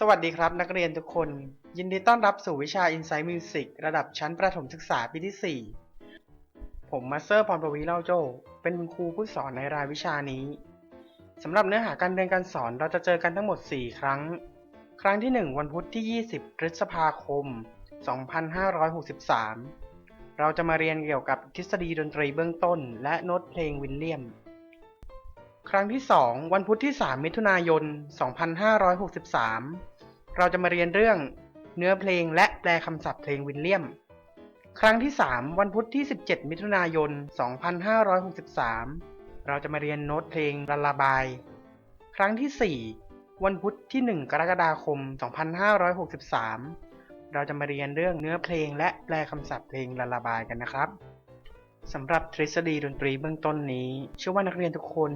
สวัสดีครับนักเรียนทุกคน ยินดีต้อนรับสู่วิชา Insight Music ระดับชั้นประถมศึกษาปีที่ 4 ผมมาสเตอร์พรประวีเล่าโจ เป็นคุณครูผู้สอนในรายวิชานี้สำหรับเนื้อหาการเรียนการสอนเราจะเจอกันทั้งหมด 4 ครั้ง ครั้งที่ 1 วันพุธที่ 20 พฤษภาคม 2563 เราจะมาเรียนเกี่ยวกับทฤษฎีดนตรีเบื้องต้น และโน้ตเพลงวิลเลียม ครั้งที่ 2 วันพุธที่ 3 มิถุนายน 2563 เราจะมาเรียนเรื่องเนื้อเพลงและแปลคำศัพท์เพลงวิลเลียม ครั้งที่ 3 วันพุธที่ 17 มิถุนายน 2563 เราจะมาเรียนโน้ตเพลงละลาบาย ครั้งที่ 4 วันพุธที่ 1 กรกฎาคม 2563 เราจะมาเรียนเรื่องเนื้อเพลงและแปลคำศัพท์เพลงละลาบายกันนะครับสำหรับทฤษฎีดนตรีเบื้องต้นนี้ เชื่อว่านักเรียนทุกคน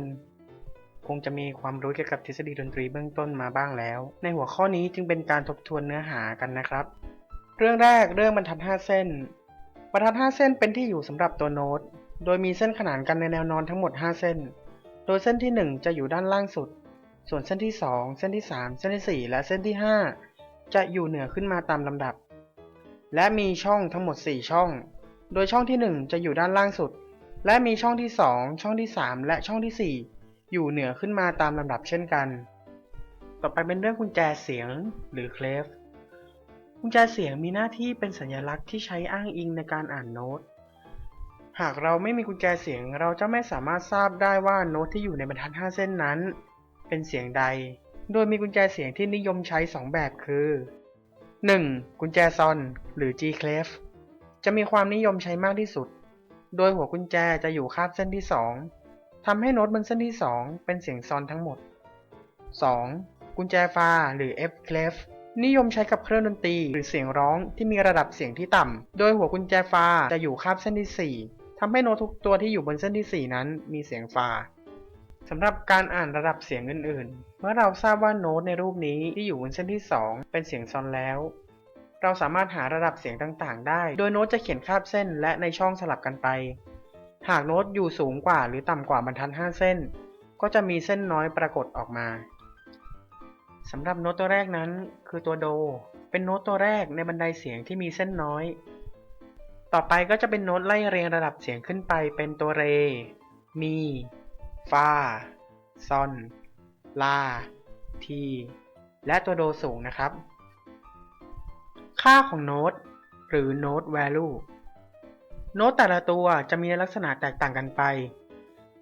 คงจะมีความรู้เกี่ยวกับทฤษฎีดนตรีเบื้องต้นมาบ้างแล้ว ในหัวข้อนี้จึงเป็นการทบทวนเนื้อหากันนะครับ เรื่องแรกเรื่องบรรทัด 5 เส้น บรรทัด 5 เส้นเป็นที่อยู่สำหรับตัวโน้ต โดยมีเส้นขนานกันในแนวนอนทั้งหมด 5 เส้น โดยเส้นที่ 1 จะอยู่ด้านล่างสุด ส่วนเส้นที่ 2 เส้นที่ 3 เส้นที่ 4 และเส้นที่ 5 จะอยู่เหนือขึ้นมาตามลำดับ และมีช่องทั้งหมด 4 ช่อง โดยช่องที่ 1 จะอยู่ด้านล่างสุด และมีช่องที่ 2 ช่องที่ 3 และช่องที่ 4 อยู่เหนือขึ้นมาตามลำดับเช่นกัน ต่อไปเป็นเรื่องกุญแจเสียงหรือเคลฟกุญแจเสียงมีหน้าที่เป็นสัญลักษณ์ที่ใช้อ้างอิงในการอ่านโน้ต หากเราไม่มีกุญแจเสียงเราจะไม่สามารถทราบได้ว่าโน้ตที่อยู่ในบรรทัด 5 เส้นนั้น เป็นเสียงใด โดยมีกุญแจเสียงที่นิยมใช้ 2 แบบคือ 1. กุญแจซอนหรือ G clef จะมีความนิยมใช้มากที่สุด โดยหัวกุญแจจะอยู่คาบเส้นที่ 2 ทำให้โน้ตบนเส้นที่ 2 เป็นเสียงซอนทั้งหมด 2. กุญแจฟาหรือ F clef นิยมใช้กับเครื่องดนตรีหรือเสียงร้องที่มีระดับเสียงที่ต่ำ โดยหัวกุญแจฟาจะอยู่คาบเส้นที่ 4 ทำให้โน้ตทุกตัวที่อยู่บนเส้นที่ 4 นั้นมีเสียงฟาสำหรับการอ่านระดับเสียงอื่นๆ เมื่อเราทราบว่าโน้ตในรูปนี้ที่อยู่บนเส้นที่ 2 เป็นเสียงซอนแล้ว เราสามารถหาระดับเสียงต่างๆ ได้ โดยโน้ตจะเขียนคาบเส้นและในช่องสลับกันไป หากโน้ตอยู่สูงกว่าหรือต่ำกว่าบรรทัด 5 เส้น ก็จะมีเส้นน้อยปรากฏออกมาสำหรับโน้ตตัวแรกนั้น คือตัวโด เป็นโน้ตตัวแรกในบันไดเสียงที่มีเส้นน้อย ต่อไปก็จะเป็นโน้ตไล่เรียงระดับเสียงขึ้นไปเป็นตัวเร มี ฟา ซอน ลา ที และตัวโดสูงนะครับ ค่าของโน้ตหรือโน้ต value โน้ตแต่ละตัวจะมีลักษณะแตกต่างกันไป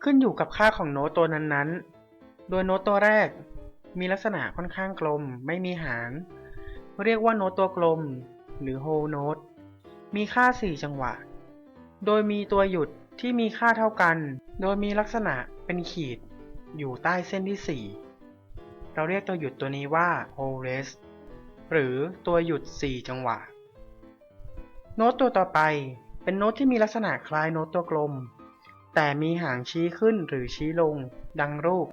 ขึ้นอยู่กับค่าของโน้ตตัวนั้นๆ โดยโน้ตตัวแรก มีลักษณะค่อนข้างกลม ไม่มีหาง เรียกว่าโน้ตตัวกลม หรือ whole note มีค่า 4 จังหวะ โดยมีตัวหยุดที่มีค่าเท่ากัน โดยมีลักษณะเป็นขีด อยู่ใต้เส้นที่ 4 เราเรียกตัวหยุดตัวนี้ว่า whole rest หรือตัวหยุด 4 จังหวะ โน้ตตัวต่อไป เป็นโน้ตที่มีลักษณะคล้ายโน้ตตัวกลม แต่มีหางชี้ขึ้นหรือชี้ลง ดังรูป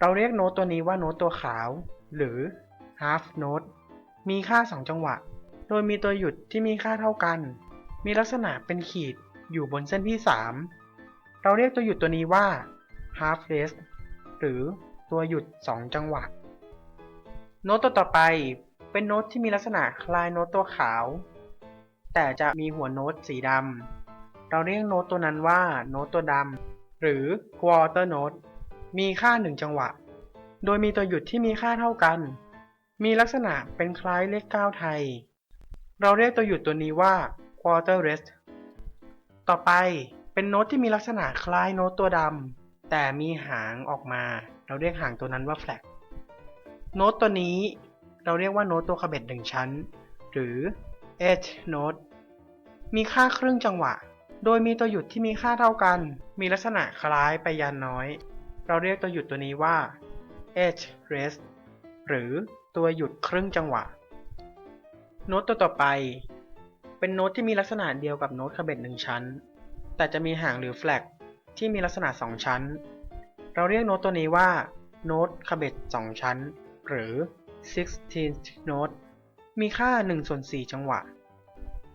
เราเรียกโน้ตตัวนี้ว่าโน้ตตัวขาว หรือ half note มีค่า 2 จังหวะ โดยมีตัวหยุดที่มีค่าเท่ากัน มีลักษณะเป็นขีดอยู่บนเส้นที่ 3 เราเรียกตัวหยุดตัวนี้ว่า half rest หรือตัวหยุด 2 จังหวะ โน้ตตัวต่อไปเป็นโน้ตที่มีลักษณะคล้ายโน้ตตัวขาว แต่จะมีหัวโน้ตสีดำ เราเรียกโน้ตตัวนั้นว่าโน้ตตัวดำหรือ quarter note มีค่า 1 จังหวะ โดยมีตัวหยุดที่มีค่าเท่ากัน มีลักษณะเป็นคล้ายเลข9ไทย เราเรียกตัวหยุดตัวนี้ว่า quarter rest ต่อไปเป็นโน้ตที่มีลักษณะคล้ายโน้ตตัวดำแต่มีหางออกมา เราเรียกหางตัวนั้นว่า flag โน้ตตัวนี้เราเรียกว่าโน้ตตัวขบเบ็ดหนึ่งชั้น หรือ edge note มีค่าครึ่งจังหวะ โดยมีตัวหยุดที่มีค่าเท่ากัน มีลักษณะคล้ายไปยันน้อย เราเรียกตัวหยุดตัวนี้ว่า edge rest หรือตัวหยุดครึ่งจังหวะ โน้ตตัวต่อไป เป็นโน้ตที่มีลักษณะเดียวกับโน้ตขบเบ็ดหนึ่งชั้น แต่จะมีหางหรือ flag ที่มีลักษณะ 2 ชั้น เราเรียกโน้ตตัวนี้ว่า โน้ตขบเบ็ด2ชั้น หรือ 16th note มีค่า1ส่วน4จังหวะ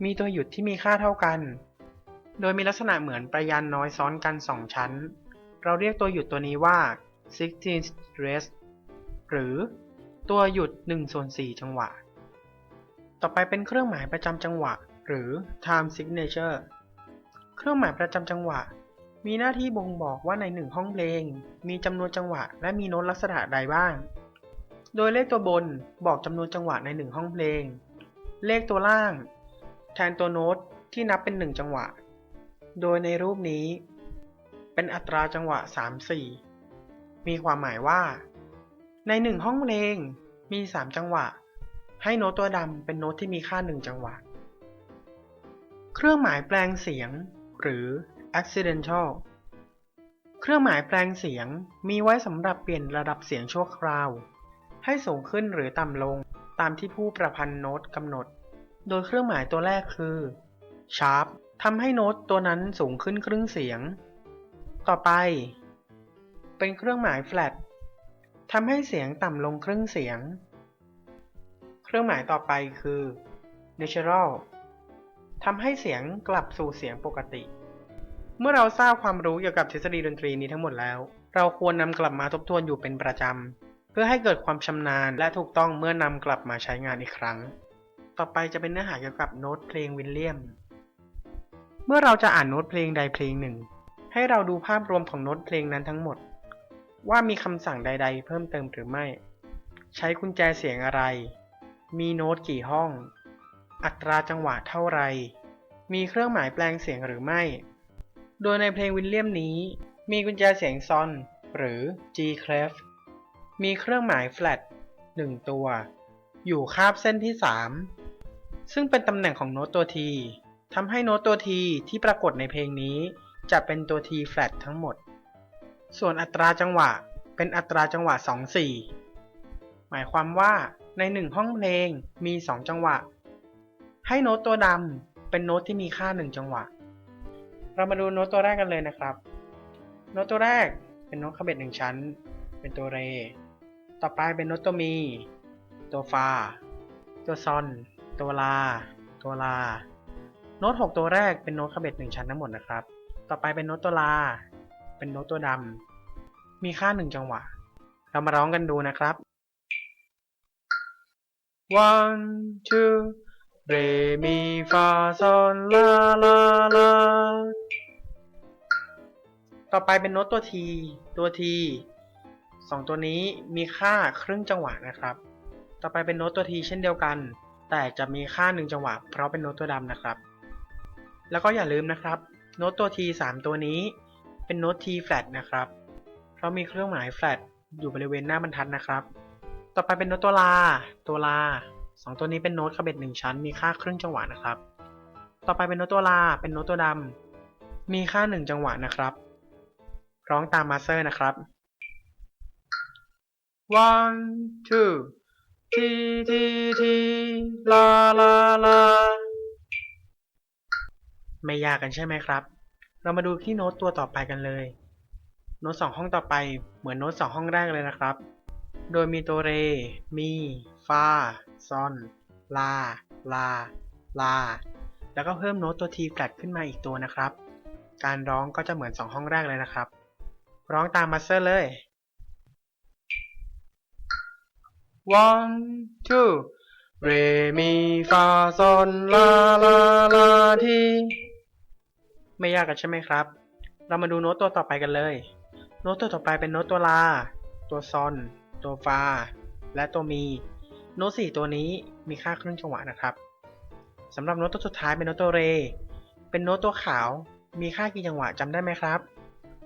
มีตัวหยุดที่มีค่าเท่ากัน โดยมีลักษณะเหมือนประยันน้อยซ้อนกัน 2 ชั้น เราเรียกตัวหยุดตัวนี้ว่า 16th rest หรือตัวหยุด1ส่วน4จังหวะ ต่อไปเป็นเครื่องหมายประจำจังหวะ หรือ time signature เครื่องหมายประจำจังหวะ มีหน้าที่บ่งบอกว่าในหนึ่งห้องเพลง มีจำนวนจังหวะ และมีโน้ตลักษณะใดบ้าง โดยเลขตัวบนบอกจำนวนจังหวะในหนึ่งห้องเพลง เลขตัวล่าง แทนตัวโน้ตที่นับเป็นหนึ่งจังหวะ โดยในรูปนี้ เป็นอัตราจังหวะ 3-4 มีความหมายว่า ในหนึ่งห้องเพลงมี 3 จังหวะ ให้โน้ตตัวดำเป็นโน้ตที่มีค่า 1 จังหวะ เครื่องหมายแปลงเสียง หรือ accidental เครื่องหมายแปลงเสียงมีไว้สำหรับเปลี่ยนระดับเสียงชั่วคราว ให้สูงขึ้นหรือต่ำลงตามที่ผู้ประพันธ์โน้ตกำหนด โดยเครื่องหมายตัวแรกคือ sharp ทำให้โน้ตตัวนั้นสูงขึ้นครึ่งเสียง ต่อไป เป็นเครื่องหมาย flat ทำให้เสียงต่ำลงครึ่งเสียง เครื่องหมายต่อไปคือ natural ทำให้เสียงกลับสู่เสียงปกติ เมื่อเราทราบความรู้เกี่ยวกับทฤษฎีดนตรีนี้ทั้งหมดแล้ว เราควรนำกลับมาทบทวนอยู่เป็นประจำ พื่อให้เกิดความชำนาญและถูกต้องเมื่อนำกลับมาใช้งานอีกครั้ง ต่อไปจะเป็นเนื้อหาเกี่ยวกับโน้ตเพลงวิลเลียม เมื่อเราจะอ่านโน้ตเพลงใดเพลงหนึ่ง ให้เราดูภาพรวมของโน้ตเพลงนั้นทั้งหมด ว่ามีคำสั่งใด ๆ เพิ่มเติมหรือไม่ ใช้กุญแจเสียงอะไร มีโน้ตกี่ห้อง อัตราจังหวะเท่าไร มีเครื่องหมายแปลงเสียงหรือไม่ โดยในเพลงวิลเลียมนี้ มีกุญแจเสียงซอนหรือ G clef มีเครื่องหมาย flat 1ตัว อยู่คาบเส้นที่ 3 ซึ่งเป็นตำแหน่งของโน้ตตัว T ทำให้โน้ตตัว T ที่ปรากฏในเพลงนี้ จะเป็นตัว T flat ทั้งหมด ส่วนอัตราจังหวะเป็นอัตราจังหวะ 2-4 หมายความว่าใน1ห้องเพลงมี 2 จังหวะ ให้โน้ตตัวดำเป็นโน้ตที่มีค่า 1 จังหวะ เรามาดูโน้ตตัวแรกกันเลยนะครับ โน้ตตัวแรกเป็นโน้ตคาเบตหนึ่งชั้น เป็นตัวเร ต่อไปเป็นโนโตมี ตัวฟา ตัวซอน ตัวลา ตัวลา โน้ต6ตัวแรกเป็นโน้ตขบเบตหนึ่งชั้นทั้งหมดนะครับ ต่อไปเป็นโน้ตตัวลา เป็นโน้ตตัวดำ มีค่าหนึ่งจังหวะ เรามาร้องกันดูนะครับ one two เรมีฟาซอนลาลาลา ต่อไปเป็นโน้ตตัวที ตัวที 2 ตัวนี้มีค่าครึ่งจังหวะนะครับ ต่อไปเป็นโน้ตตัวทีเช่นเดียวกัน แต่จะมีค่า 1 จังหวะ เพราะเป็นโน้ตตัวดำนะครับ แล้วก็อย่าลืมนะครับโน้ตตัวที3ตัวนี้ เป็นโน้ตทีแฟลตนะครับ เพราะมีเครื่องหมายแฟลตอยู่บริเวณหน้าบรรทัดนะครับ ต่อไปเป็นโน้ตตัวลา ตัวลา 2 ตัวนี้เป็นโน้ตขบเบ็ด1ชั้น มีค่าครึ่งจังหวะนะครับ ต่อไปเป็นโน้ตตัวลา เป็นโน้ตตัวดำมีค่า 1 จังหวะนะครับ ร้องตามมาสเตอร์นะครับ one two t t t la la la ไม่ยากกันใช่ไหมครับ เรามาดูที่โน้ตตัวต่อไปกันเลย โน้ตสองห้องต่อไปเหมือนโน้ตสองห้องแรกเลยนะครับ โดยมีตัวเร มี ฟา ซอน ลา ลา ลา แล้วก็เพิ่มโน้ตตัว T flat ขึ้นมาอีกตัวนะครับ การร้องก็จะเหมือนสองห้องแรกเลยนะครับ ร้องตามมาสเตอร์เลย one two re mi fa sol la la la ti ไม่ยากกันใช่ไหมครับ เรามาดูโน้ตตัวต่อไปกันเลย โน้ตตัวต่อไปเป็นโน้ตตัวลา ตัวซอน ตัวฟา และตัวมี โน้ตสี่ตัวนี้มีค่าครึ่งจังหวะนะครับสำหรับโน้ตตัวสุดท้ายเป็นโน้ตตัวเร เป็นโน้ตตัวขาว มีค่ากี่จังหวะจำได้ไหมครับ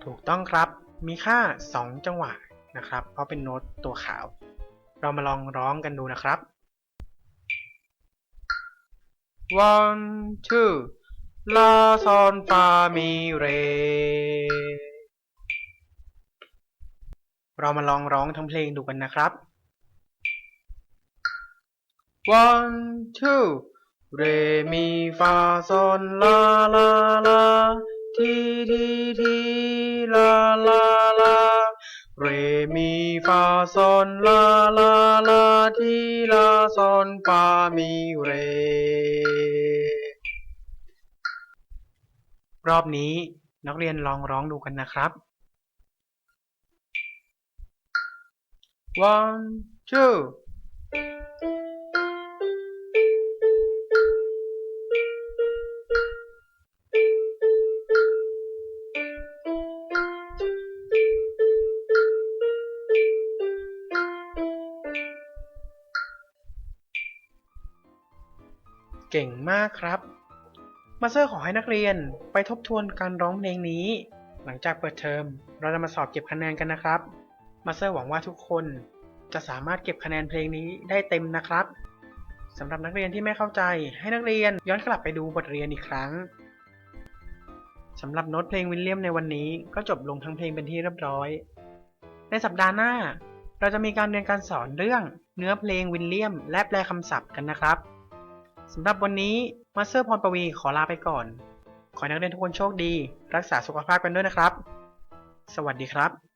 ถูกต้องครับ มีค่า 2 จังหวะนะครับ เพราะเป็นโน้ตตัวขาว เรามาลองร้องกันดูนะครับ one two la sol fa mi re เรามาลองร้องทั้งเพลงดูกันนะครับ one two re เรมีฟาซอนลาลาลาทีลาซอนปามีเร รอบนี้นักเรียนลองร้องดูกันนะครับ one two เก่งมากครับมาสเตอร์ขอให้นักเรียนไปทบทวนการร้องเพลงนี้ หลังจากเปิดเทอม เราจะมาสอบเก็บคะแนนกันนะครับมาสเตอร์หวังว่าทุกคนจะสามารถเก็บคะแนนเพลงนี้ได้เต็มนะครับสำหรับนักเรียนที่ไม่เข้าใจ ให้นักเรียนย้อนกลับไปดูบทเรียนอีกครั้งสำหรับโน้ตเพลงวิลเลียมในวันนี้ก็จบลงทั้งเพลงเป็นที่เรียบร้อย ในสัปดาห์หน้า เราจะมีการเรียนการสอนเรื่องเนื้อเพลงวิลเลียม และแปลคำศัพท์กันนะครับ สำหรับวันนี้มาสเตอร์พรปวีขอลาไปก่อน ขอให้นักเรียนทุกคนโชคดี รักษาสุขภาพกันด้วยนะครับ สวัสดีครับ